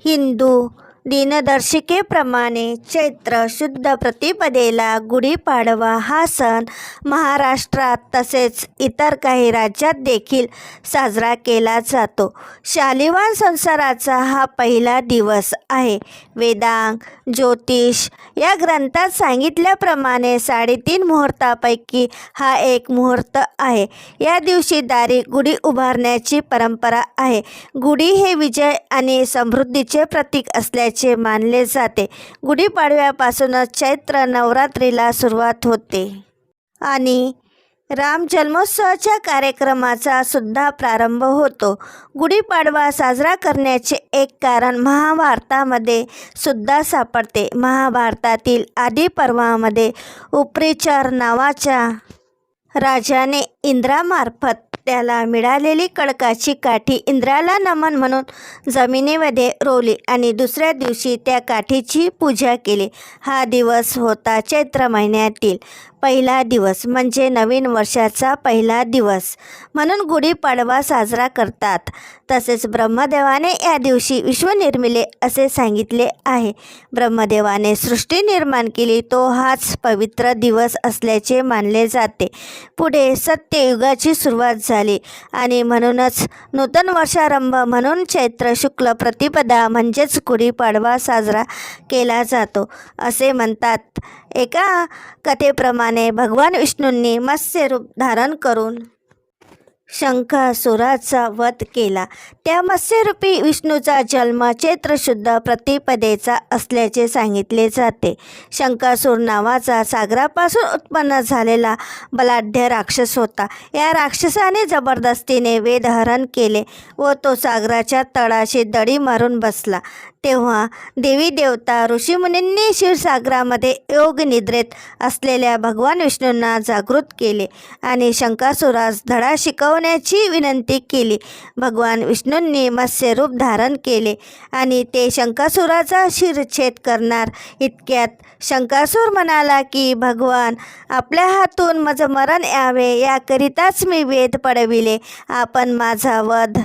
Hindu, दिनदर्शिकेप्रमाणे चैत्र शुद्ध प्रतिपदेला गुढीपाडवा हा सण महाराष्ट्रात तसेच इतर काही राज्यात देखील साजरा केला जातो. शालिवान संसाराचा हा पहिला दिवस आहे. वेदांग ज्योतिष या ग्रंथात सांगितल्याप्रमाणे साडेतीन मुहूर्तापैकी हा एक मुहूर्त आहे. या दिवशी दारी गुढी उभारण्याची परंपरा आहे. गुढी हे विजय आणि समृद्धीचे प्रतीक असल्याचे मानले जाते. गुढीपाडव्यापासूनच चैत्र नवरात्रीला सुरुवात होते. आणि राम जन्मोत्सवाच्या कार्यक्रमाचा सुद्धा प्रारंभ होतो. गुढीपाडवा साजरा करण्याचे एक कारण महाभारतामध्ये सुद्धा सापडते. महाभारतातील आदी पर्वामध्ये उपरिचर नावाच्या राजाने इंद्रामार्फत त्याला मिळालेली कडकाची काठी इंद्राला नमन म्हणून जमिनीमध्ये रोवली आणि दुसऱ्या दिवशी त्या काठीची पूजा केली. हा दिवस होता चैत्र महिन्यातील. पहिला दिवस म्हणजे नवीन वर्षाचा पहिला दिवस. म्हणून गुढीपाडवा साजरा करतात. तसेच ब्रह्मदेवाने या दिवशी विश्वनिर्मिले असे सांगितले आहे. ब्रह्मदेवाने सृष्टी निर्माण केली तो हाच पवित्र दिवस असल्याचे मानले जाते. पुढे सत्ययुगाची सुरुवात झाली आणि म्हणूनच नूतन वर्षारंभ म्हणून चैत्र शुक्ल प्रतिपदा म्हणजेच गुढीपाडवा साजरा केला जातो. असे म्हणतात एका कथेप्रमाणे भगवान विष्णूंनी मत्स्य रूप धारण करून शंखासुराचा वध केला. त्या मत्स्यरूपी विष्णूचा जन्म चैत्रशुद्ध प्रतिपदेचा असल्याचे सांगितले जाते. शंकासूर नावाचा सागरापासून उत्पन्न झालेला बलाढ्य राक्षस होता. या राक्षसाने जबरदस्तीने वेदहरण केले व तो सागराच्या तळाशी दडी मारून बसला. तेव्हा देवी देवता ऋषीमुनींनी क्षीरसागरामध्ये योग निद्रेत असलेल्या भगवान विष्णूंना जागृत केले आणि शंकासुरास धडा शिकवण्याची विनंती केली. भगवान विष्णूंनी मत्स्यरूप धारण केले आणि ते शंकासुराचा शिरच्छेद करणार. इतक्यात शंकासूर म्हणाला की भगवान आपल्या हातून माझं मरण यावे याकरिताच मी वेद पडविले. आपण माझा वध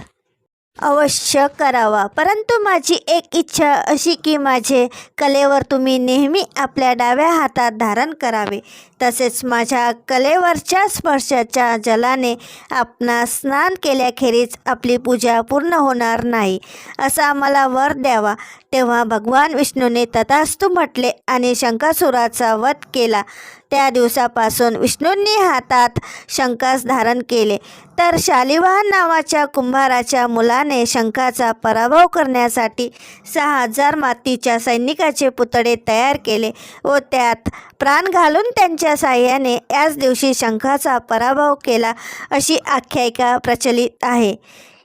अवश्य करावा. परंतु माझी एक इच्छा अशी की माझे कलेवर तुम्ही नेहमी आपल्या डाव्या हातात धारण करावे. तसेच माझ्या कलेवरच्या स्पर्शाच्या जलाने आपणा स्नान केल्याखेरीज आपली पूजा पूर्ण होणार नाही असा मला वर द्यावा. तेव्हा भगवान विष्णूने तथास्तू म्हटले आणि शंकासुराचा वध केला. त्या दिवसापासून विष्णूंनी हातात शंकास धारण केले. तर शालिवाहन नावाच्या कुंभाराच्या मुलाने शंखाचा पराभव करण्यासाठी सहा हजार मातीच्या सैनिकाचे पुतळे तयार केले व त्यात प्राण घालून त्यांच्या साह्याने याच दिवशी शंखाचा पराभव केला अशी आख्यायिका प्रचलित आहे.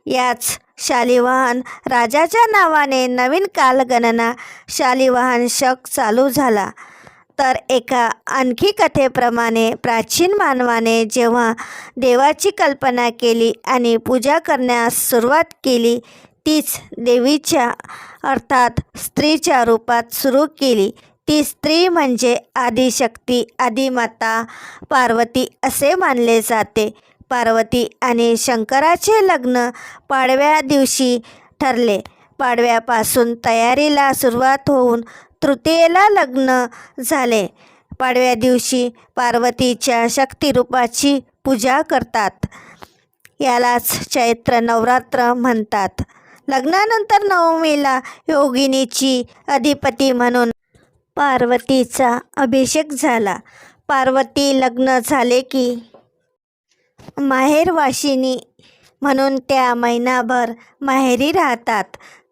याच शालिवाहन राजाच्या नावाने नवीन कालगणना शालिवाहन शक चालू झाला. तर एका आणखी कथेप्रमाणे प्राचीन मानवाने जेव्हा देवाची कल्पना केली आणि पूजा करण्यास सुरुवात केली तीच देवीच्या अर्थात स्त्रीच्या रूपात सुरू केली. ती स्त्री म्हणजे आदिशक्ती आदिमाता पार्वती असे मानले जाते. पार्वती आणि शंकराचे लग्न पाडव्या दिवशी ठरले. पाडव्यापासून तयारीला सुरुवात होऊन तृतीयेला लग्न झाले. पाडव्या दिवशी पार्वतीच्या शक्तिरूपाची पूजा करतात. यालाच चैत्र नवरात्र म्हणतात. लग्नानंतर नवमीला योगिनीची अधिपती म्हणून पार्वतीचा अभिषेक झाला. पार्वती लग्न झाले की माहेरवाशिनी म्हणून त्या महिनाभर माहेरी राहतात.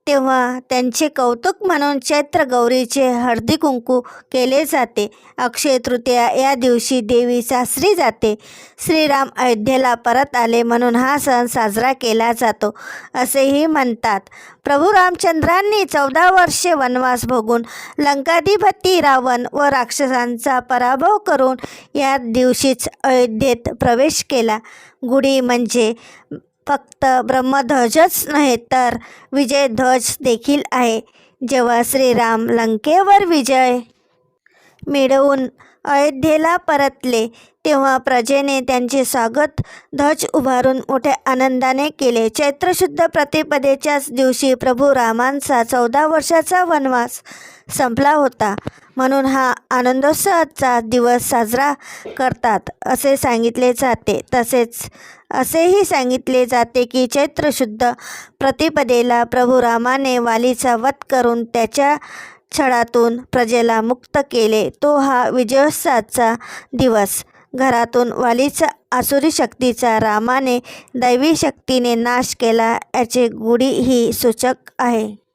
तेव्हा त्यांचे कौतुक म्हणून चैत्र गौरीचे हळदी कुंकू केले जाते. अक्षय तृतीया या दिवशी देवी सासरी जाते. श्रीराम अयोध्येला परत आले म्हणून हा सण साजरा केला जातो असेही म्हणतात. प्रभू रामचंद्रांनी चौदा वर्षे वनवास भोगून लंकाधिपती रावण व राक्षसांचा पराभव करून या दिवशीच अयोध्येत प्रवेश केला. गुढी म्हणजे फक्त ब्रह्मध्वजच नव्हे तर विजयध्वज देखील आहे. जेव्हा श्रीराम लंकेवर विजय मिळवून अयोध्येला परतले तेव्हा प्रजेने त्यांचे स्वागत ध्वज उभारून मोठ्या आनंदाने केले. चैत्रशुद्ध प्रतिपदेच्याच दिवशी प्रभू रामांचा चौदा वर्षाचा वनवास संपला होता. म्हणून हा आनंदोत्सवाचा दिवस साजरा करतात असे सांगितले जाते. तसेच असेही सांगितले जाते की चैत्रशुद्ध प्रतिपदेला प्रभू रामाने वालीचा वध करून त्याच्या छळातून प्रजेला मुक्त केले. तो हा विजयोत्सवाचा दिवस. घरातून वालीचा आसुरी शक्तीचा रामाने दैवी शक्तीने नाश केला याचे गुढी ही सूचक आहे.